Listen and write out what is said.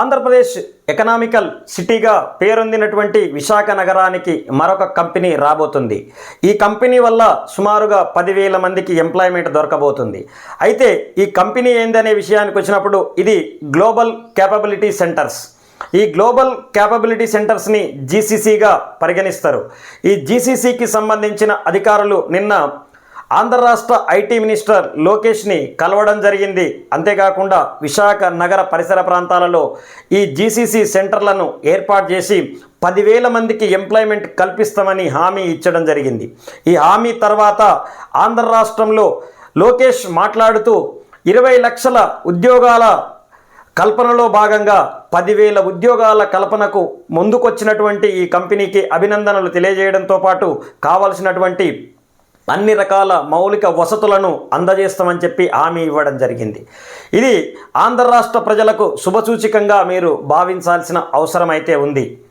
Andhra Pradesh economical సిటీగా పేరొందినటువంటి విశాఖ నగరానికి మరొక కంపెనీ రాబోతుంది. ఈ కంపెనీ వల్ల సుమారుగా పదివేల మందికి ఎంప్లాయ్మెంట్ దొరకబోతుంది. అయితే ఈ కంపెనీ ఏందనే విషయానికి వచ్చినప్పుడు ఇది గ్లోబల్ క్యాపబిలిటీ సెంటర్స్. ఈ గ్లోబల్ క్యాపబిలిటీ సెంటర్స్ని జీసీసీగా పరిగణిస్తారు. ఈ జీసీసీకి సంబంధించిన అధికారులు నిన్న ఆంధ్ర రాష్ట్ర ఐటీ మినిస్టర్ లోకేష్ని కలవడం జరిగింది. అంతేకాకుండా విశాఖ నగర పరిసర ప్రాంతాలలో ఈ జీసీసీ సెంటర్లను ఏర్పాటు చేసి పదివేల మందికి ఎంప్లాయ్మెంట్ కల్పిస్తామని హామీ ఇచ్చడం జరిగింది. ఈ హామీ తర్వాత ఆంధ్ర రాష్ట్రంలో లోకేష్ మాట్లాడుతూ ఇరవై లక్షల ఉద్యోగాల కల్పనలో భాగంగా పదివేల ఉద్యోగాల కల్పనకు ముందుకొచ్చినటువంటి ఈ కంపెనీకి అభినందనలు తెలియజేయడంతో పాటు కావలసినటువంటి అన్ని రకాల మౌలిక వసతులను అందజేస్తామని చెప్పి హామీ ఇవ్వడం జరిగింది. ఇది ఆంధ్ర రాష్ట్ర ప్రజలకు శుభసూచికంగా మీరు భావించాల్సిన అవసరం అయితే ఉంది.